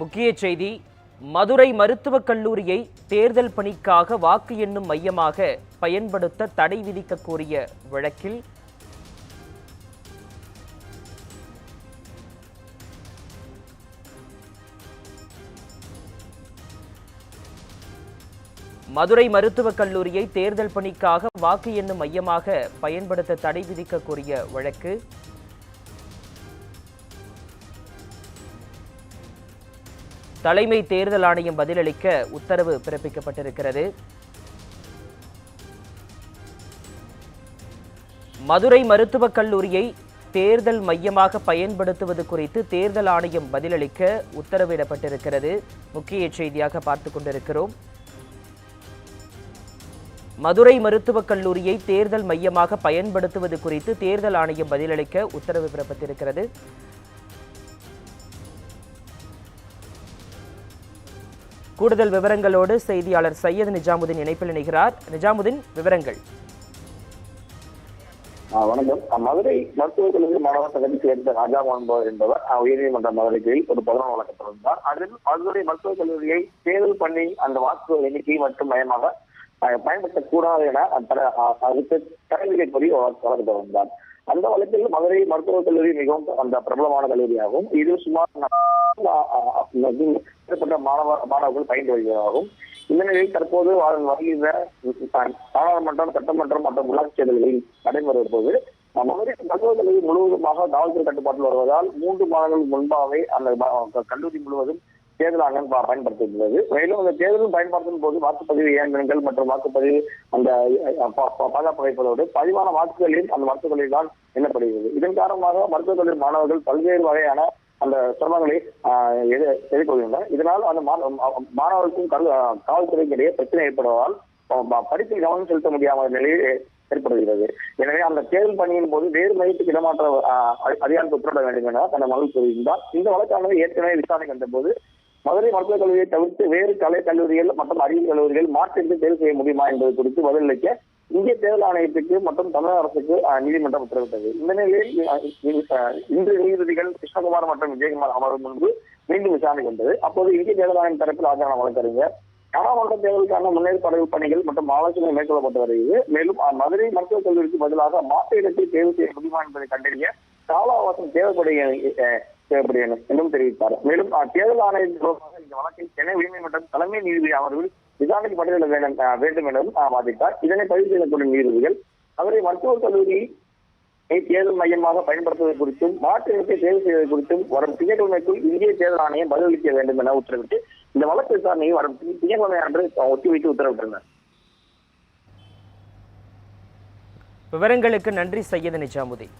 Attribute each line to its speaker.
Speaker 1: முக்கிய செய்தி மதுரை மருத்துவக் கல்லூரியை தேர்தல் பணிக்காக வாக்கு எண்ணும் மையமாக பயன்படுத்த தடை விதிக்க கோரிய வழக்கில் மதுரை மருத்துவக் கல்லூரியை தேர்தல் பணிக்காக வாக்கு எண்ணும் மையமாக பயன்படுத்த தடை விதிக்க கோரிய வழக்கு. தலைமை தேர்தல் ஆணையம் பதிலளிக்க உத்தரவு பிறப்பிக்கப்பட்டிருக்கிறது. மதுரை மருத்துவக் கல்லூரியை தேர்தல் மையமாக பயன்படுத்துவது குறித்து தேர்தல் ஆணையம் பதிலளிக்க உத்தரவிடப்பட்டிருக்கிறது. முக்கிய செய்தியாக பார்த்து கொண்டிருக்கிறோம். மதுரை மருத்துவக் கல்லூரியை தேர்தல் மையமாக பயன்படுத்துவது குறித்து தேர்தல் ஆணையம் பதிலளிக்க உத்தரவு பிறப்பித்திருக்கிறது. கூடுதல் விவரங்களோடு செய்தியாளர் சையது நிஜாமுதீன் இணைப்பில் இணைகிறார். நிஜாமுதீன் விவரங்கள்.
Speaker 2: வணக்கம். மதுரை மருத்துவக் கல்லூரி மாணவர் சங்கத்தை சேர்ந்த ராஜா என்பவர் என்பவர் உயர்நீதிமன்ற உயர்நீதிமன்ற மதுரையில் ஒரு பதினாறு வழக்கு தொடர்ந்தார். அதில் மதுரை மருத்துவக் கல்லூரியை தேர்தல் பண்ணி அந்த வாக்கு எண்ணிக்கை மற்றும் மயமாக பயன்படுத்தக்கூடாது என அந்த- அடுத்த அதுக்கு தடை விதிக்கக்கூடிய ஒரு வழக்கு தொடர்ந்தார். அந்த வழக்கில் மதுரை மருத்துவக் கல்லூரி மிகவும் அந்த பிரபலமான கல்லூரியாகும். இது சுமார் மேற்பட்ட மாணவ மாணவர்கள் பயின்று வருகிறதாகும் இந்த நிலையில் தற்போது வருகிற நாடாளுமன்றம் சட்டமன்றம் மற்றும் உள்ளாட்சி தேர்தல்களில் நடைபெறும் போது மதுரை மருத்துவக் கல்லூரி முழுவதுமாக காவல்துறை கட்டுப்பாட்டில் வருவதால் மூன்று மாதங்கள் முன்பாகவே அந்த கல்லூரி முழுவதும் தேர்தல் ஆணையம் ப- பயன்படுத்துகிறது மேலும் அந்த தேர்தலும் பயன்படுத்தும் போது வாக்குப்பதிவு இயந்திரங்கள் மற்றும் வாக்குப்பதிவு அந்த பாதுகாப்பு வைப்பதோடு பதிவான வாக்குகளில் அந்த மருத்துவர்களில் தான் எண்ணப்படுகிறது. இதன் காரணமாக மருத்துவக் கல்லூரி மாணவர்கள் பல்வேறு வகையான அந்த சிரமங்களை எதிர்- எதிர்கொள்கின்றனர். இதனால் அந்த மாணவர்களுக்கும் கல் காவல்துறைக்கு இடையே பிரச்சனை ஏற்படுவதால் படிப்பில் கவனம் செலுத்த முடியாத நிலையில் ஏற்படுகிறது. எனவே அந்த தேர்தல் பணியின் போது வேறு மையத்துக்கு இடமாற்ற அதிகாரத்தை உத்தரவிட வேண்டும் என தன்னை மகள் கூறியிருந்தார். இந்த வழக்கானது ஏற்கனவே விசாரணை கண்டபோது மதுரை மருத்துவக் கல்லூரியை தவிர்த்து வேறு கலை கல்லூரிகள் மற்றும் அறிவியல் கல்லூரிகள் மாற்றிட்டு தேர்வு செய்ய முடியுமா என்பது குறித்து பதிலளிக்க இந்திய தேர்தல் ஆணையத்துக்கு மற்றும் தமிழக அரசுக்கு நீதிமன்றம் உத்தரவிட்டது. இந்த நிலையில் இன்று நீதிபதிகள் கிருஷ்ணகுமார் மற்றும் விஜயகுமார் அமர்வு முன்பு மீண்டும் விசாரணை கொண்டது. அப்போது இந்திய தேர்தல் ஆணையம் தரப்பில் ஆஜரான வழக்கறிஞர் நாடாளுமன்ற தேர்தலுக்கான முன்னேற்பாடுகள் பணிகள் மற்றும் ஆலோசனை மேற்கொள்ளப்பட்டு வருகிறது. மேலும் மதுரை மருத்துவக் கல்லூரிக்கு பதிலாக மாற்று இடத்தில் தேர்வு செய்ய முடியுமா என்பதை கண்டறிய கால அவகாசம் தேவைப்படுகிறது அஹ், தேவைப்படுகிறது என்றும் தெரிவித்தார். மேலும் தேர்தல் ஆணையம் தொடர்பாக இந்த வழக்கில் சென்னை உயர்நீதிமன்றம் தலைமை நீதிபதி அமர்வில் விசாரணைக்கு பட்டியலிட வேண்டும் வேண்டும் எனவும் வாதிட்டார். இதனை பதிவு செய்யக்கூடிய நீதிபதிகள் அவரை மருத்துவக் கல்லூரி தேர்தல் மையமாக பயன்படுத்துவது குறித்தும் மாற்று இடத்தை தேர்வு செய்வது குறித்தும் வரும் திங்கட்கிழமைக்குள் இந்திய தேர்தல் ஆணையம் பதிலளிக்க வேண்டும் என உத்தரவிட்டு இந்த வழக்கு விசாரணையை வரும் திங்கட்கிழமை அன்று ஒத்திவைத்து உத்தரவிட்டிருந்தார்
Speaker 1: விவரங்களுக்கு நன்றி சையது நிஜாமுதீன்.